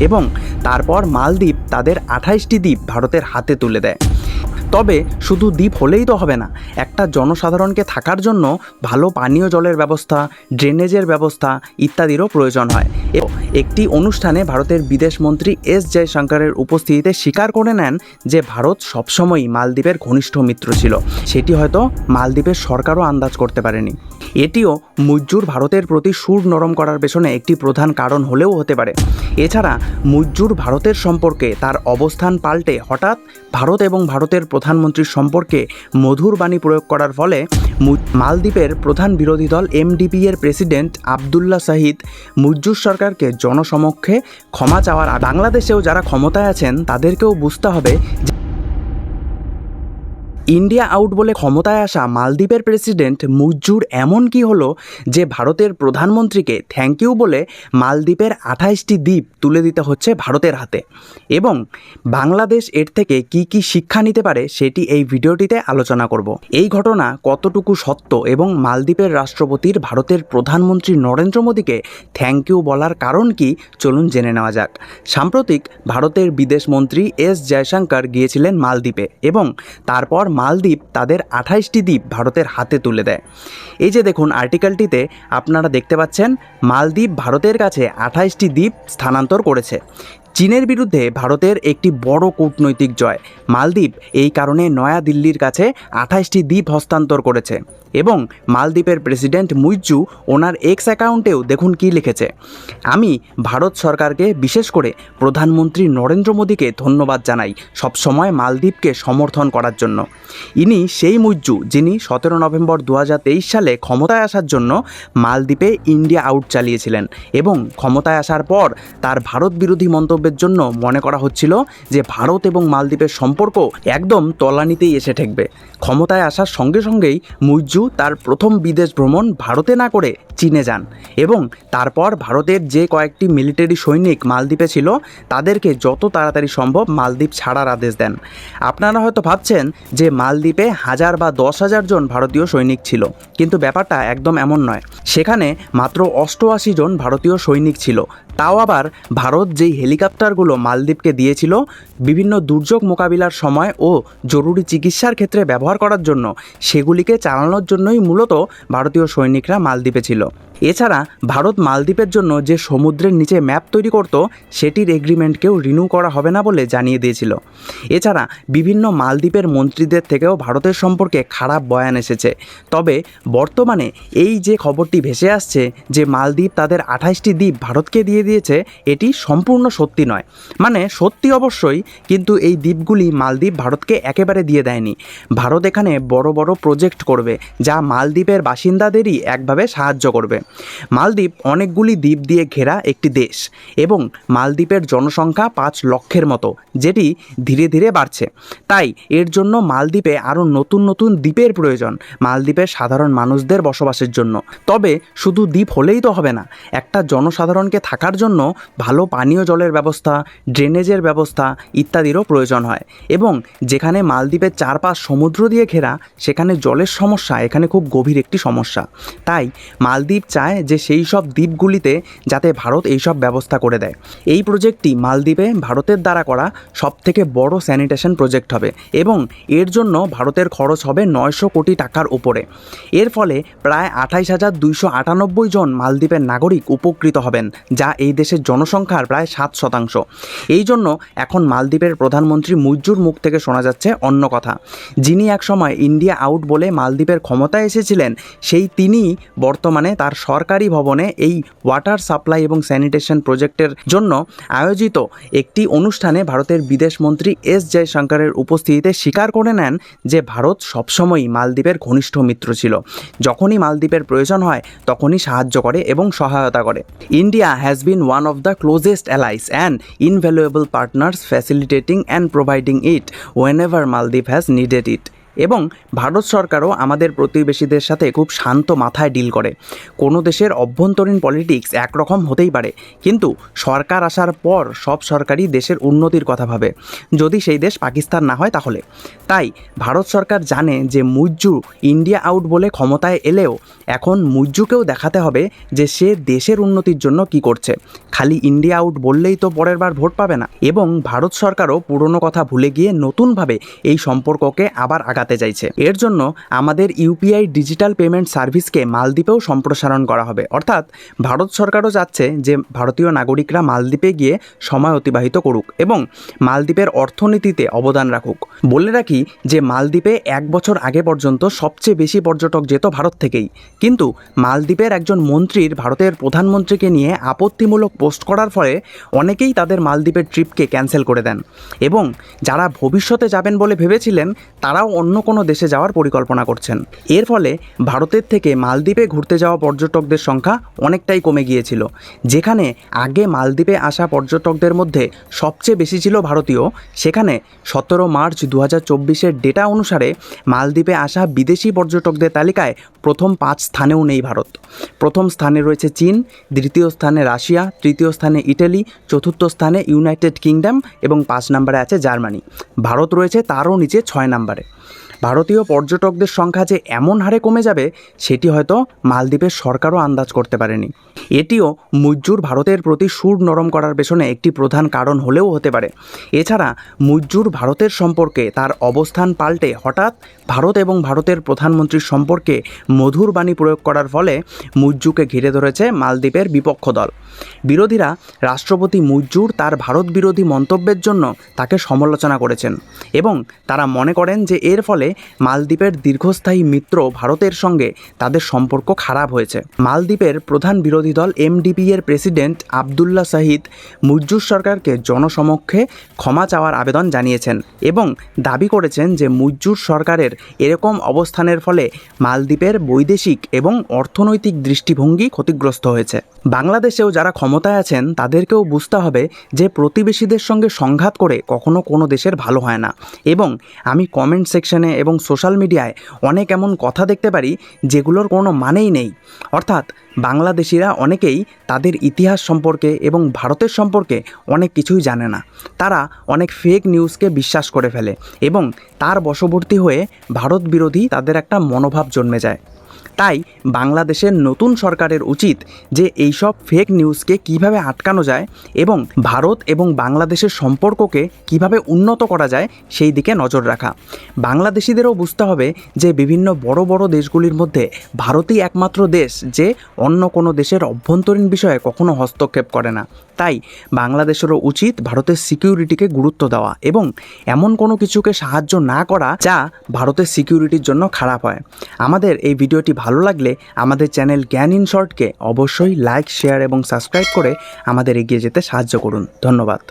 এবং তারপর মালদ্বীপ তাদের আঠাইশটি দ্বীপ ভারতের হাতে তুলে দেয়। তবে শুধু দ্বীপ হলেই তো হবে না, একটা জনসাধারণকে থাকার জন্য ভালো পানীয় জলের ব্যবস্থা, ড্রেনেজের ব্যবস্থা ইত্যাদিরও প্রয়োজন হয়। একটি অনুষ্ঠানে ভারতের বিদেশমন্ত্রী এস জয়শঙ্করের উপস্থিতিতে স্বীকার করে নেন যে ভারত সবসময়ই মালদ্বীপের ঘনিষ্ঠ মিত্র ছিল। সেটি হয়তো মালদ্বীপের সরকারও আন্দাজ করতে পারেনি। এটিও মুজ্জুর ভারতের প্রতি সুর নরম করার পেছনে একটি প্রধান কারণ হলেও হতে পারে। এছাড়া মুজ্জুর ভারতের সম্পর্কে তার অবস্থান পাল্টে হঠাৎ ভারত এবং ভারতের প্রধানমন্ত্রীর সম্পর্কে মধুর বাণী প্রয়োগ করার ফলে মালদ্বীপের প্রধান বিরোধী দল এমডিপি এর প্রেসিডেন্ট আবদুল্লা শাহিদ মুজ্জুর সরকারকে জনসমক্ষে ক্ষমা চাওয়ার বাংলাদেশেও যারা ক্ষমতায় আছেন তাদেরকেও বুঝতে হবে ইন্ডিয়া আউট বলে ক্ষমতায় আসা মালদ্বীপের প্রেসিডেন্ট মুজ্জুর এমন কি হলো যে ভারতের প্রধানমন্ত্রীকে থ্যাংক ইউ বলে মালদ্বীপের আঠাইশটি দ্বীপ তুলে দিতে হচ্ছে ভারতের হাতে? এবং বাংলাদেশ এর থেকে কি কি শিক্ষা নিতে পারে সেটি এই ভিডিওটিতে আলোচনা করব। এই ঘটনা কতটুকু সত্য এবং মালদ্বীপের রাষ্ট্রপতির ভারতের প্রধানমন্ত্রী নরেন্দ্র মোদীকে থ্যাংক ইউ বলার কারণ কি চলুন জেনে নেওয়া যাক। সাম্প্রতিক ভারতের বিদেশমন্ত্রী এস জয়শঙ্কর গিয়েছিলেন মালদ্বীপে এবং তারপর মালদ্বীপ তাদের আঠাইশটি দ্বীপ ভারতের হাতে তুলে দেয়। এই যে দেখুন আর্টিকেলটিতে আপনারা দেখতে পাচ্ছেন, মালদ্বীপ ভারতের কাছে আঠাইশটি দ্বীপ স্থানান্তর করেছে। চীনের বিরুদ্ধে ভারতের একটি বড় কূটনৈতিক জয়। মালদ্বীপ এই কারণে নয়াদিল্লির কাছে আঠাইশটি দ্বীপ হস্তান্তর করেছে এবং মালদ্বীপের প্রেসিডেন্ট মুইজু ওনার এক্স অ্যাকাউন্টেও দেখুন কি লিখেছে। আমি ভারত সরকারকে বিশেষ করে প্রধানমন্ত্রী নরেন্দ্র মোদীকে ধন্যবাদ জানাই সবসময় মালদ্বীপকে সমর্থন করার জন্য। ইনি সেই মুজ্জু যিনি সতেরো নভেম্বর দু হাজার তেইশ সালে ক্ষমতায় আসার জন্য মালদ্বীপে ইন্ডিয়া আউট চালিয়েছিলেন এবং ক্ষমতায় আসার পর তার ভারত বিরোধী মন্তব্যের জন্য মনে করা হচ্ছিল যে ভারত এবং মালদ্বীপের সম্পর্ক একদম তলানিতেই এসে ঠেকবে। ক্ষমতায় আসার সঙ্গে সঙ্গেই মুজ্জু তার প্রথম বিদেশ ভ্রমণ ভারতে না করে চীনে যান এবং তারপর ভারতের যে কয়েকটি মিলিটারি সৈনিক মালদ্বীপে ছিল, তাদেরকে যত তাড়াতাড়ি সম্ভব মালদ্বীপ ছাড়ার আদেশ দেন। আপনারা হয়তো ভাবছেন যে মালদ্বীপে হাজার বা দশ হাজার জন ভারতীয় সৈনিক ছিল, কিন্তু ব্যাপারটা একদম এমন নয়। সেখানে মাত্র অষ্টআশি জন ভারতীয় সৈনিক ছিল তাও আবার ভারত যেই হেলিকপ্টারগুলো মালদ্বীপকে দিয়েছিল, বিভিন্ন দুর্যোগ মোকাবিলার সময় ও জরুরি চিকিৎসার ক্ষেত্রে ব্যবহার করার জন্য, সেগুলিকে চালানোর জন্যই মূলত ভারতীয় সৈনিকরা মালদ্বীপে ছিল। এছাড়া ভারত মালদ্বীপের জন্য যে সমুদ্রের নিচে ম্যাপ তৈরি করত, সেটির এগ্রিমেন্টকেও রিনিউ করা হবে না বলে জানিয়ে দিয়েছিল। এছাড়া বিভিন্ন মালদ্বীপের মন্ত্রীদের থেকেও ভারতের সম্পর্কে খারাপ বয়ান এসেছে। তবে বর্তমানে এই যে খবরটি ভেসে আসছে যে মালদ্বীপ তাদের আঠাইশটি দ্বীপ ভারতকে দিয়ে দিয়েছে, এটি সম্পূর্ণ সত্যি নয়। মানে সত্যি অবশ্যই, কিন্তু এই দ্বীপগুলি মালদ্বীপ ভারতকে একেবারে দিয়ে দেয়নি। ভারত এখানে বড় বড় প্রজেক্ট করবে, যা মালদ্বীপের বাসিন্দাদেরই একভাবে সাহায্য করবে। মালদ্বীপ অনেকগুলি দ্বীপ দিয়ে ঘেরা একটি দেশ এবং মালদ্বীপের জনসংখ্যা পাঁচ লক্ষের মতো, যেটি ধীরে ধীরে বাড়ছে। তাই এর জন্য মালদ্বীপে আরও নতুন নতুন দ্বীপের প্রয়োজন মালদ্বীপের সাধারণ মানুষদের বসবাসের জন্য। তবে শুধু দ্বীপ হলেই তো হবে না, একটা জনসাধারণকে থাকার জন্য ভালো পানীয় জলের ব্যবস্থা, ড্রেনেজের ব্যবস্থা ইত্যাদিরও প্রয়োজন হয় এবং যেখানে মালদ্বীপের চারপাশ সমুদ্র দিয়ে ঘেরা, সেখানে জলের সমস্যা এখানে খুব গভীর একটি সমস্যা। তাই মালদ্বীপ চায় যে সেই সব দ্বীপগুলিতে যাতে ভারত এই সব ব্যবস্থা করে দেয়। এই প্রজেক্টটি মালদ্বীপে ভারতের দ্বারা করা সবথেকে বড় স্যানিটেশন প্রজেক্ট হবে এবং এর জন্য ভারতের খরচ হবে নয়শো কোটি টাকার উপরে। এর ফলে প্রায় আঠাইশ হাজার দুইশো আটানব্বই জন মালদ্বীপের নাগরিক উপকৃত হবেন, যা এই দেশের জনসংখ্যার প্রায় সাত শতাংশ। এই জন্য এখন মালদ্বীপের প্রধানমন্ত্রী মুজ্জুর মুখ থেকে শোনা যাচ্ছে অন্য কথা। যিনি একসময় ইন্ডিয়া আউট বলে মালদ্বীপের ক্ষমতায় এসেছিলেন, সেই তিনিই বর্তমানে তার সরকারি ভবনে এই ওয়াটার সাপ্লাই এবং স্যানিটেশন প্রজেক্টের জন্য আয়োজিত একটি অনুষ্ঠানে ভারতের বিদেশমন্ত্রী এস জয়শঙ্করের উপস্থিতিতে স্বীকার করে নেন যে ভারত সবসময়ই মালদ্বীপের ঘনিষ্ঠ মিত্র ছিল। যখনই মালদ্বীপের প্রয়োজন হয়, তখনই সাহায্য করে এবং সহায়তা করে। India has been one of the closest allies and invaluable partners facilitating and providing it whenever মালদ্বীপ হ্যাজ নিডেড ইট এবং ভারত সরকারও আমাদের প্রতিবেশীদের সাথে খুব শান্ত মাথায় ডিল করে। কোনো দেশের অভ্যন্তরীণ পলিটিক্স একরকম হতেই পারে, কিন্তু সরকার আসার পর সব সরকারই দেশের উন্নতির কথা ভাবে। যদি সেই দেশ পাকিস্তান না হয় তাহলে। তাই ভারত সরকার জানে যে মুজ্জু ইন্ডিয়া আউট বলে ক্ষমতায় এলেও এখন মুজ্জুকেও দেখাতে হবে যে সে দেশের উন্নতির জন্য কি করছে। খালি ইন্ডিয়া আউট বললেই তো পরের বার ভোট পাবে না। এবং ভারত সরকারও পুরনো কথা ভুলে গিয়ে নতুনভাবে এই সম্পর্ককে আবার আগাতে চাইছে। এর জন্য আমাদের ইউপিআই ডিজিটাল পেমেন্ট সার্ভিসকে মালদ্বীপেও সম্প্রসারণ করা হবে। অর্থাৎ ভারত সরকারও চাচ্ছে যে ভারতীয় নাগরিকরা মালদ্বীপে গিয়ে সময় অতিবাহিত করুক এবং মালদ্বীপের অর্থনীতিতে অবদান রাখুক। বলে রাখি যে মালদ্বীপে এক বছর আগে পর্যন্ত সবচেয়ে বেশি পর্যটক যেত ভারত থেকেই। কিন্তু মালদ্বীপের একজন মন্ত্রীর ভারতের প্রধানমন্ত্রীকে নিয়ে আপত্তিমূলক পোস্ট করার ফলে অনেকেই তাদের মালদ্বীপের ট্রিপকে ক্যান্সেল করে দেন। এবং যারা ভবিষ্যতে যাবেন বলে ভেবেছিলেন, তারাও অন্য কোনো দেশে যাওয়ার পরিকল্পনা করছেন। এর ফলে ভারতের থেকে মালদ্বীপে ঘুরতে যাওয়া পর্যটকদের সংখ্যা অনেকটাই কমে গিয়েছিল। যেখানে আগে মালদ্বীপে আসা পর্যটকদের মধ্যে সবচেয়ে বেশি ছিল ভারতীয়, সেখানে সতেরো মার্চ দু হাজার ডেটা অনুসারে মালদ্বীপে আসা বিদেশি পর্যটকদের তালিকায় প্রথম পাঁচ স্থানেও নেই ভারত। প্রথম স্থানে রয়েছে চীন, দ্বিতীয় স্থানে রাশিয়া, তৃতীয় স্থানে ইটালি, চতুর্থ স্থানে ইউনাইটেড কিংডম এবং পাঁচ নম্বরে আছে জার্মানি। ভারত রয়েছে তারও নিচে ছয় নম্বরে। ভারতীয় পর্যটকদের সংখ্যা যে এমন হারে কমে যাবে, সেটি হয়তো মালদ্বীপের সরকারও আন্দাজ করতে পারেনি। এটিও মুজ্জুর ভারতের প্রতি সুর নরম করার পেছনে একটি প্রধান কারণ হলেও হতে পারে। এছাড়া, মুজ্জুর ভারতের সম্পর্কে তার অবস্থান পাল্টে হঠাৎ ভারত এবং ভারতের প্রধানমন্ত্রীর সম্পর্কে মধুর বাণী প্রয়োগ করার ফলে মুজ্জুকে ঘিরে ধরেছে মালদ্বীপের বিপক্ষ দল। বিরোধীরা রাষ্ট্রপতি মুজ্জুর তার ভারত বিরোধী মন্তব্যের জন্য তাকে সমালোচনা করেছেন এবং তারা মনে করেন যে এর ফলে মালদ্বীপের দীর্ঘস্থায়ী মিত্র ভারতের সঙ্গে তাদের সম্পর্ক খারাপ হয়েছে। মালদ্বীপের প্রধান বিরোধী দল এমডিপি এর প্রেসিডেন্ট আবদুল্লাহ শাহিদ মুজ্জুর সরকারকে জনসমক্ষে ক্ষমা চাওয়ার আবেদন জানিয়েছেন এবং দাবি করেছেন যে মুজ্জুর সরকারের এরকম অবস্থানের ফলে মালদ্বীপের বৈদেশিক এবং অর্থনৈতিক দৃষ্টিভঙ্গি ক্ষতিগ্রস্ত হয়েছে। বাংলাদেশেও যারা ক্ষমতায় আছেন, তাদেরকেও বুঝতে হবে যে প্রতিবেশীদের সঙ্গে সংঘাত করে কখনো কোনো দেশের ভালো হয় না। এবং আমি কমেন্ট সেকশনে এবং সোশ্যাল মিডিয়ায় অনেক এমন কথা দেখতে পারি যেগুলোর কোনো মানেই নেই। অর্থাৎ বাংলাদেশিরা অনেকেই তাদের ইতিহাস সম্পর্কে এবং ভারতের সম্পর্কে অনেক কিছুই জানে না। তারা অনেক ফেক নিউজকে বিশ্বাস করে ফেলে এবং তার বশবর্তী হয়ে ভারত বিরোধী তাদের একটা মনোভাব জন্মে যায়। তাই বাংলাদেশের নতুন সরকারের উচিত যে এইসব ফেক নিউজকে কীভাবে আটকানো যায় এবং ভারত এবং বাংলাদেশের সম্পর্ককে কীভাবে উন্নত করা যায় সেই দিকে নজর রাখা। বাংলাদেশিদেরও বুঝতে হবে যে বিভিন্ন বড় বড় দেশগুলির মধ্যে ভারতই একমাত্র দেশ যে অন্য কোনো দেশের অভ্যন্তরীণ বিষয়ে কখনো হস্তক্ষেপ করে না। তাই বাংলাদেশেরও উচিত ভারতের সিকিউরিটিকে গুরুত্ব দেওয়া এবং এমন কোনো কিছুকে সাহায্য না করা যা ভারতের সিকিউরিটির জন্য খারাপ হয়। আমাদের এই ভিডিওটি ভালো লাগলে আমাদের চ্যানেল জ্ঞান ইন শর্টকে অবশ্যই লাইক, শেয়ার এবং সাবস্ক্রাইব করে আমাদের এগিয়ে যেতে সাহায্য করুন। ধন্যবাদ।